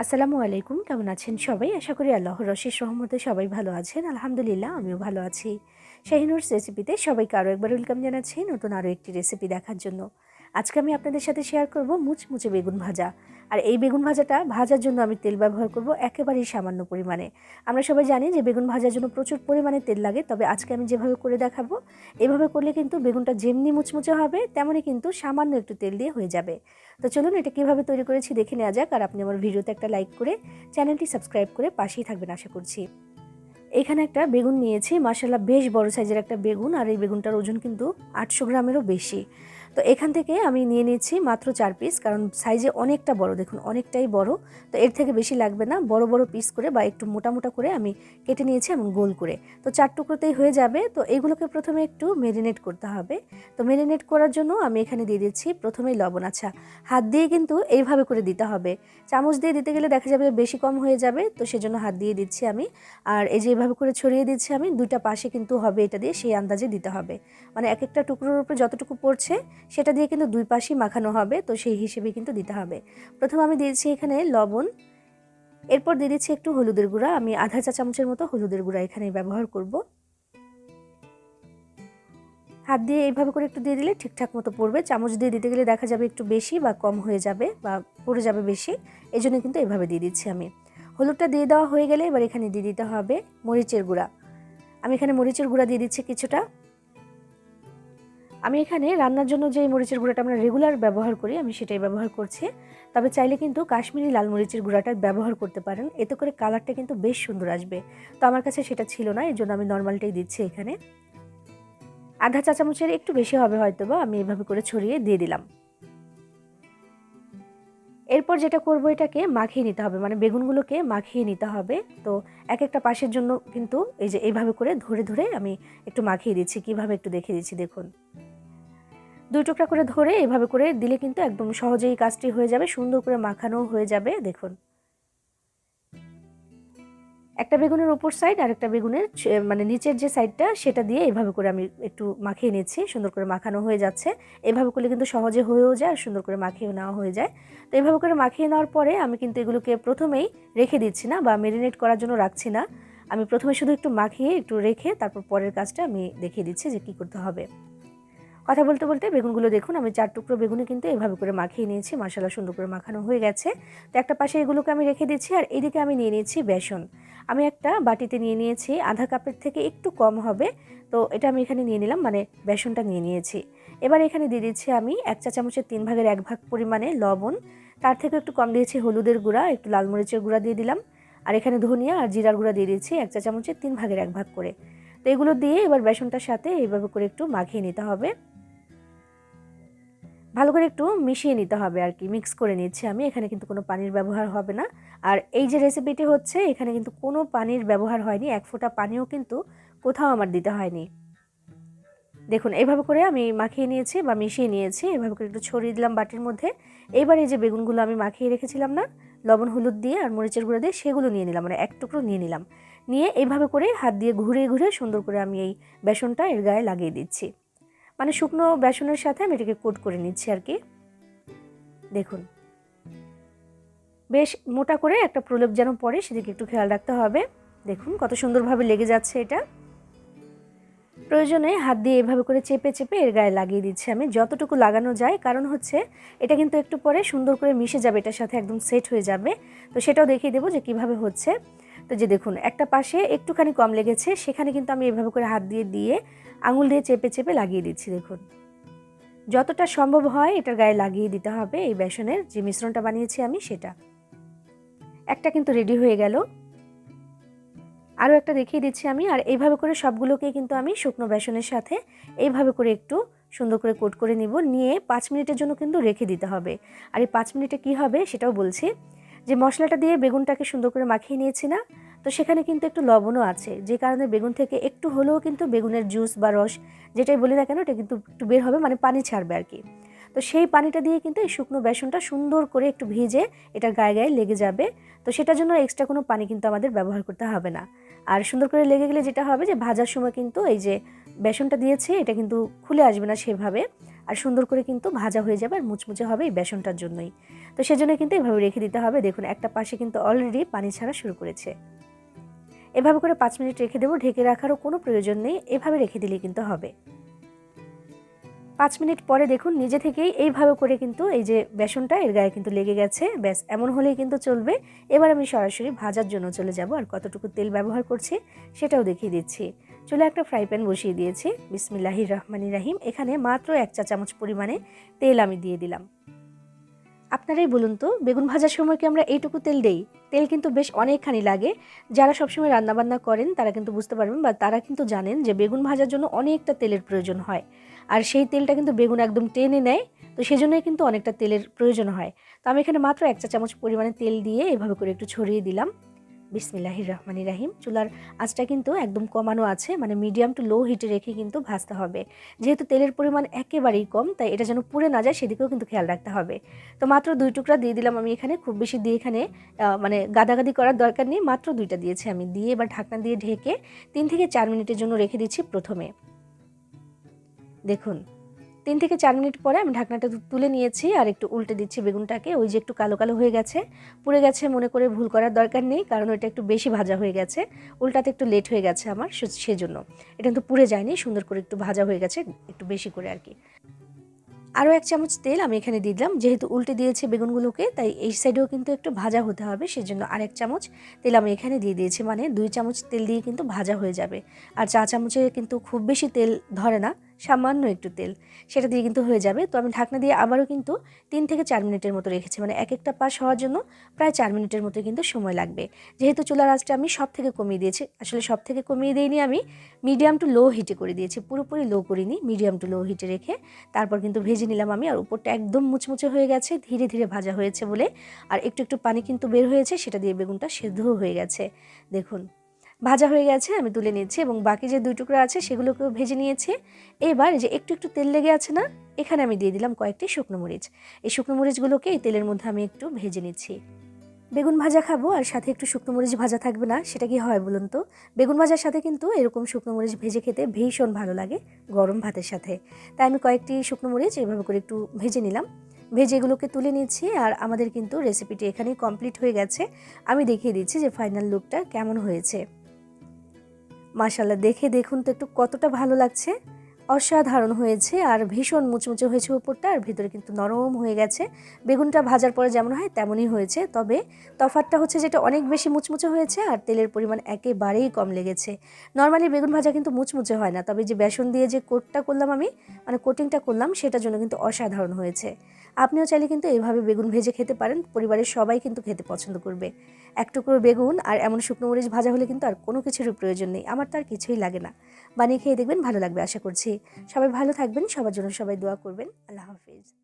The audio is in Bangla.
আসসালামু আলাইকুম, কেমন আছেন সবাই? আশা করি আল্লাহ রশেষ রহমতে সবাই ভালো আছেন। আলহামদুলিল্লাহ, আমিও ভালো আছি। শাহিনুর রেসিপিতে সবাইকে আরও একবার ওয়েলকাম জানাচ্ছি নতুন আরও একটি রেসিপি দেখার জন্য। আজকে আমি আপনাদের সাথে শেয়ার করব মুচমুচে বেগুন ভাজা। আর এই বেগুন ভাজাটা ভাজার জন্য আমি তেল ব্যবহার করব একেবারেই সামান্য পরিমাণে। আমরা সবাই জানি যে বেগুন ভাজার জন্য প্রচুর পরিমাণে তেল লাগে, তবে আজকে আমি যেভাবে করে দেখাবো, এভাবে করলে কিন্তু বেগুনটা যেমনি মুচমুচে হবে তেমনই কিন্তু সামান্য একটু তেল দিয়ে হয়ে যাবে। তো চলুন এটা কীভাবে তৈরি করেছি দেখে নেওয়া যাক, আর আপনি আমার ভিডিওতে একটা লাইক করে চ্যানেলটি সাবস্ক্রাইব করে পাশেই থাকবেন আশা করছি। এখানে একটা বেগুন নিয়েছি মাসাল্লাহ বেশ বড় সাইজের একটা বেগুন, আর এই বেগুনটার ওজন কিন্তু আটশো গ্রামেরও বেশি। তো এখান থেকে আমি নিয়ে নিয়েছি মাত্র চার পিস কারণ সাইজে অনেকটা বড়, দেখুন অনেকটাই বড়। তো এর থেকে বেশি লাগবে না, বড় বড় পিস করে বা একটু মোটা মোটা করে আমি কেটে নিয়েছি এমন গোল করে। তো চার টুকরোতেই হয়ে যাবে, তো এগুলোকে প্রথমে একটু মেরিনেট করতে হবে। তো মেরিনেট করার জন্য আমি এখানে দিয়ে দিচ্ছি প্রথমেই লবণ। আচ্ছা হাত দিয়ে কিন্তু এইভাবে করে দিতে হবে। চামচ দিয়ে দিতে গেলে দেখা যাবে বেশি কম হয়ে যাবে, তো সেজন্য হাত দিয়ে দিচ্ছি আমি। আর এই যে এইভাবে করে ছড়িয়ে দিচ্ছি আমি, দুইটা পাশে কিন্তু হবে এটা দিয়ে, সেই আন্দাজে দিতে হবে। মানে এক একটা টুকরোর উপরে যতটুকু পড়ছে সেটা দিয়ে কিন্তু দুই পাশেই মাখানো হবে, তো সেই হিসেবে কিন্তু দিতে হবে। প্রথম আমি দিয়েছি এখানে লবণ, এরপর দিয়ে দিচ্ছি একটু হলুদের গুঁড়া। আমি আধা চা চামচের মতো হলুদের গুঁড়া এখানে ব্যবহার করব। হাত দিয়ে এইভাবে করে একটু দিয়ে দিলে ঠিকঠাক মতো পড়বে। চামচ দিয়ে দিতে গেলে দেখা যাবে একটু বেশি বা কম হয়ে যাবে বা পড়ে যাবে বেশি। এই জন্য কিন্তু এভাবে দিয়ে দিচ্ছি আমি। হলুদটা দিয়ে দেওয়া হয়ে গেলে এবার এখানে দিয়ে দিতে হবে মরিচের গুঁড়া। আমি এখানে মরিচের গুঁড়া দিয়ে দিচ্ছি কিছুটা। আমি এখানে রান্নার জন্য যে মরিচের গুঁড়াটা আমরা রেগুলার ব্যবহার করি, আমি সেটাই ব্যবহার করছি। তবে চাইলে কিন্তু কাশ্মীরি লাল মরিচের গুঁড়াটা ব্যবহার করতে পারেন। এতে করে কালারটা কিন্তু বেশ সুন্দর আসবে। তো আমার কাছে সেটা ছিল না এই জন্য আমি নর্মালটাই দিচ্ছি এখানে। আধা চা চামচের একটু বেশি হবে হয়তো বা আমি এভাবে করে ছড়িয়ে দিয়ে দিলাম। এরপর যেটা করব এটাকে মাখিয়ে নিতে হবে মানে বেগুনগুলোকে মাখিয়ে নিতে হবে। তো এক একটা পাশের জন্য কিন্তু এই যে এইভাবে করে ধরে ধরে আমি একটু মাখিয়ে দিচ্ছি, কীভাবে একটু দেখে দিচ্ছি দেখুন। দুই টুকরা করে ধরে এভাবে করে দিলে কিন্তু একদম সহজেই কাজটি হয়ে যাবে, সুন্দর করে মাখানো হয়ে যাবে, দেখুন। একটা বেগুনের ওপর সাইড আর একটা বেগুনের মানে নিচের যে সাইডটা সেটা দিয়ে এভাবে করে আমি একটু মাখিয়ে নিচ্ছি, সুন্দর করে মাখানো হয়ে যাচ্ছে। এভাবে করলে কিন্তু সহজে হয়েও যায় আর সুন্দর করে মাখিয়ে নেওয়া হয়ে যায়। তো এভাবে করে মাখিয়ে নেওয়ার পরে আমি কিন্তু এগুলোকে প্রথমেই রেখে দিচ্ছি না বা মেরিনেট করার জন্য রাখছি না। আমি প্রথমে শুধু একটু মাখিয়ে একটু রেখে তারপর পরের কাজটা আমি দেখিয়ে দিচ্ছি যে কী করতে হবে। কথা বলতে বলতে বেগুনগুলো দেখুন, আমি চার টুকরো বেগুনে কিন্তু এভাবে করে মাখিয়ে নিয়েছি মশলা সুন্দর করে মাখানো হয়ে গেছে। তো একটা পাশে এগুলোকে আমি রেখে দিচ্ছি আর এদিকে আমি নিয়ে নিয়েছি বেসন। আমি একটা বাটিতে নিয়ে নিয়েছি, আধা কাপের থেকে একটু কম হবে, তো এটা আমি এখানে নিয়ে নিলাম মানে বেসনটা নিয়ে নিয়েছি। এবার এখানে দিয়ে দিচ্ছি আমি এক চা চামচের তিন ভাগের এক ভাগ পরিমাণে লবণ। তার থেকে একটু কম দিয়েছি হলুদের গুঁড়া, একটু লাল মরিচের গুঁড়া দিয়ে দিলাম। আর এখানে ধনিয়া আর জিরার গুঁড়া দিয়ে দিয়েছি এক চা চামচের তিন ভাগের এক ভাগ করে। তো এগুলো দিয়ে এবার বেসনটার সাথে এইভাবে করে একটু মাখিয়ে নিতে হবে। ভালো করে একটু মিশিয়ে নিতে হবে আর কি। মিক্স করে নিচ্ছি আমি। এখানে কিন্তু কোনো পানির ব্যবহার হবে না। আর এই যে রেসিপিটি হচ্ছে, এখানে কিন্তু কোনো পানির ব্যবহার হয়নি। এক ফোঁটা পানিও কিন্তু কোথাও আমার দিতে হয়নি। দেখুন এইভাবে করে আমি মাখিয়ে নিয়েছি বা মিশিয়ে নিয়েছি। এভাবে করে একটু ছড়িয়ে দিলাম বাটির মধ্যে। এইবার এই যে বেগুনগুলো আমি মাখিয়ে রেখেছিলাম না, লবণ, হলুদ দিয়ে আর মরিচের গুঁড়ো দিয়ে, সেগুলো নিয়ে নিলাম মানে এক টুকরো নিয়ে নিলাম। নিয়ে এইভাবে করে হাত দিয়ে ঘুরে ঘুরে সুন্দর করে আমি এই বেসনটা এর গায়ে লাগিয়ে দিচ্ছি। মানে শুকনো বেসনের সাথে আমি এটাকে কোট করে নিচ্ছি আর কি। দেখুন। বেশ মোটা করে একটা প্রলেপ যেন পড়ে, সেদিকে একটু খেয়াল রাখতে হবে। দেখুন কত সুন্দরভাবে লেগে যাচ্ছে এটা। প্রয়োজনে হাত দিয়ে এভাবে করে চেপে চেপে এর গায়ে লাগিয়ে দিচ্ছি আমি। যতটুকু লাগানো যায়, কারণ হচ্ছে এটা কিন্তু একটু পরে সুন্দর করে মিশে যাবে, এটার সাথে একদম সেট হয়ে যাবে। তো সেটাও দেখিয়ে দেবো যে কীভাবে হচ্ছে। তো যে দেখুন, একটা পাশে একটুখানি কম লেগেছে, সেখানে কিন্তু আমি এভাবে করে হাত দিয়ে দিয়ে আঙুল দিয়ে চেপে চেপে লাগিয়ে দিচ্ছি, দেখুন। যতটা সম্ভব হয় এটার গায়ে লাগিয়ে দিতে হবে, এই বেসনের যে মিশ্রণটা বানিয়েছি আমি সেটা। একটা কিন্তু রেডি হয়ে গেল। আরও একটা দেখিয়ে দিচ্ছি আমি, আর এইভাবে করে সবগুলোকে কিন্তু আমি শুকনো বেসনের সাথে এইভাবে করে একটু সুন্দর করে কোট করে নিব, নিয়ে পাঁচ মিনিটের জন্য কিন্তু রেখে দিতে হবে। আর এই পাঁচ মিনিটে কি হবে সেটাও বলছি। যে মশলাটা দিয়ে বেগুনটাকে সুন্দর করে মাখিয়ে নিয়েছি না, তো সেখানে কিন্তু একটু লবণও আছে। যে কারণে বেগুন থেকে একটু হলেও কিন্তু বেগুনের জুস বা রস, যেটাই বলি না কেন, এটা কিন্তু একটু বের হবে মানে পানি ছাড়বে আর কি। তো সেই পানিটা দিয়ে কিন্তু এই শুকনো বেসনটা সুন্দর করে একটু ভিজে এটা গায়ে গায়ে লেগে যাবে। তো সেটার জন্য এক্সট্রা কোনো পানি কিন্তু আমাদের ব্যবহার করতে হবে না। আর সুন্দর করে লেগে গেলে যেটা হবে যে ভাজার সময় কিন্তু এই যে বেসনটা দিয়েছে, এটা কিন্তু খুলে আসবে না সেভাবে। আর সুন্দর করে কিন্তু ভাজা হয়ে যাবে আর মুচমুচে হবে এই বেসনটার জন্যই। তো সেজন্য কিন্তু এভাবে রেখে দিতে হবে। দেখুন, একটা পাশে কিন্তু অলরেডি পানি ছাড়া শুরু করেছে। এভাবে করে পাঁচ মিনিট রেখে দেবো। ঢেকে রাখারও কোনো প্রয়োজন নেই। এভাবে রেখে দিলে কিন্তু হবে। পাঁচ মিনিট পরে দেখুন, নিজে থেকেই এইভাবে করে কিন্তু এই যে বেসনটা, এর গায়ে কিন্তু লেগে গেছে। ব্যাস, এমন হলেই কিন্তু চলবে। এবার আমি সরাসরি ভাজার জন্য চলে যাব। আর কতটুকু তেল ব্যবহার করছি, সেটাও দেখিয়ে দিচ্ছি। চুলে একটা ফ্রাই প্যান বসিয়ে দিয়েছি। বিসমিল্লাহির রহমানি রাহিম। এখানে মাত্র এক চা চামচ পরিমাণে তেল আমি দিয়ে দিলাম। আপনারাই বলুন তো, বেগুন ভাজার সময় কি আমরা এইটুকু তেল দেই? তেল কিন্তু বেশ অনেকখানি লাগে। যারা সবসময় রান্নাবান্না করেন, তারা কিন্তু বুঝতে পারবেন বা তারা কিন্তু জানেন যে বেগুন ভাজার জন্য অনেকটা তেলের প্রয়োজন হয়। আর সেই তেলটা কিন্তু বেগুন একদম টেনে নেয়, তো সেজন্যই কিন্তু অনেকটা তেলের প্রয়োজন হয়। তো আমি এখানে মাত্র এক চা চামচ পরিমাণে তেল দিয়ে এভাবে করে একটু ছড়িয়ে দিলাম। বিসমিল্লাহির রহমান রাহিম। চুলার আঁচটা কিন্তু একদম কমানো আছে মানে মিডিয়াম টু লো হিটে রেখে কিন্তু ভাজতে হবে। যেহেতু তেলের পরিমাণ একেবারেই কম, তাই এটা যেন পুড়ে না যায় সেদিকেও কিন্তু খেয়াল রাখতে হবে। তো মাত্র দুই টুকরা দিয়ে দিলাম আমি এখানে, খুব বেশি দিয়ে এখানে মানে গাদাগাদি করার দরকার নেই, মাত্র দুইটা দিয়েছি আমি। দিয়ে এবার ঢাকনা দিয়ে ঢেকে তিন থেকে চার মিনিটের জন্য রেখে দিচ্ছি প্রথমে। দেখুন তিন থেকে চার মিনিট পরে আমি ঢাকনাটা তুলে নিয়েছি আর একটু উল্টে দিচ্ছি বেগুনটাকে। ওই যে একটু কালো কালো হয়ে গেছে, পুড়ে গেছে, মনে করে ভুল করার দরকার নেই, কারণ ওইটা একটু বেশি ভাজা হয়ে গেছে। উল্টাতে একটু লেট হয়ে গেছে আমার সেজন্য। এটা কিন্তু পুড়ে যায়নি, সুন্দর করে একটু ভাজা হয়ে গেছে, একটু বেশি করে আর কি। আরও এক চামচ তেল আমি এখানে দিলাম, যেহেতু উল্টে দিয়েছে বেগুনগুলোকে, তাই এই সাইডেও কিন্তু একটু ভাজা হতে হবে, সেজন্য আরেক চামচ তেল আমি এখানে দিয়ে দিয়েছি। মানে দুই চামচ তেল দিয়ে কিন্তু ভাজা হয়ে যাবে। আর চা চামচে কিন্তু খুব বেশি তেল ধরে না সামান্য একটু তেল। সেটা দিয়ে কিন্তু হয়ে যাবে। তো আমি ঢাকনা দিয়ে আবারও কিন্তু তিন থেকে চার মিনিটের মতো রেখেছি। মানে এক একটা পাশ হওয়ার জন্য প্রায় চার মিনিটের মতো কিন্তু সময় লাগবে। যেহেতু চুলার আঁচটা আমি সব থেকে কমিয়ে দিয়েছি। আসলে সব থেকে কমিয়ে দিইনি আমি মিডিয়াম টু লো হিটে করে দিয়েছি। পুরোপুরি লো করিনি মিডিয়াম টু লো হিটে রেখে তারপর কিন্তু ভেজে নিলাম আমি আর উপরটা একদম মুচমুচে হয়ে গেছে, ধীরে ধীরে ভাজা হয়েছে বলে। আর একটু একটু পানি কিন্তু বের হয়েছে, সেটা দিয়ে বেগুনটা সেদ্ধও হয়ে গেছে। দেখুন। ভাজা হয়ে গেছে, আমি তুলে নিয়েছি এবং বাকি যে দুই টুকরো আছে সেগুলোকেও ভেজে নিয়েছি। এবার যে একটু একটু তেল লেগে আছে না, এখানে আমি দিয়ে দিলাম কয়েকটি শুকনো মরিচ। এই শুকনো মরিচগুলোকে এই তেলের মধ্যে আমি একটু ভেজে নিচ্ছি। বেগুন ভাজা খাব আর সাথে একটু শুকনো মরিচ ভাজা থাকবে না, সেটা কি হয় বলুন তো? বেগুন ভাজার সাথে কিন্তু এরকম শুকনো মরিচ ভেজে খেতে ভীষণ ভালো লাগে, গরম ভাতের সাথে। তাই আমি কয়েকটি শুকনো মরিচ এভাবে করে একটু ভেজে নিলাম। ভেজে এগুলোকে তুলে নিচ্ছি আর আমাদের কিন্তু রেসিপিটি এখানেই কমপ্লিট হয়ে গেছে। আমি দেখিয়ে দিচ্ছি যে ফাইনাল লুকটা কেমন হয়েছে। মাশাল্লাহ দেখে দেখুন তো একটু কতটা ভালো লাগছে। অসাধারণ হয়েছে আর ভীষণ মুচমুচে হয়েছে উপরটা, আর ভিতরে কিন্তু নরম হয়ে গেছে। বেগুনটা ভাজার পরে যেমন হয় তেমনই হয়েছে, তবে তফাতটা হচ্ছে যেটা অনেক বেশি মুচমুচে হয়েছে আর তেলের পরিমাণ একেবারেই কম লেগেছে। নর্মালি বেগুন ভাজা কিন্তু মুচমুচে হয় না, তবে যে বেসন দিয়ে যে কোটটা করলাম আমি মানে কোটিংটা করলাম, সেটার জন্য কিন্তু অসাধারণ হয়েছে। আপনিও চাইলে কিন্তু এইভাবে বেগুন ভেজে খেতে পারেন, পরিবারের সবাই কিন্তু খেতে পছন্দ করবে। এক টুকরো বেগুন আর এমন শুকনো মরিচ ভাজা হলে কিন্তু আর কোনো কিছুরই প্রয়োজন নেই, আমার তো আর কিছুই লাগে না। বানিয়ে খেয়ে দেখবেন, ভালো লাগবে আশা করছি। সবাই ভালো থাকবেন, সবার জন্য সবাই দোয়া করবেন। আল্লাহ হাফিজ।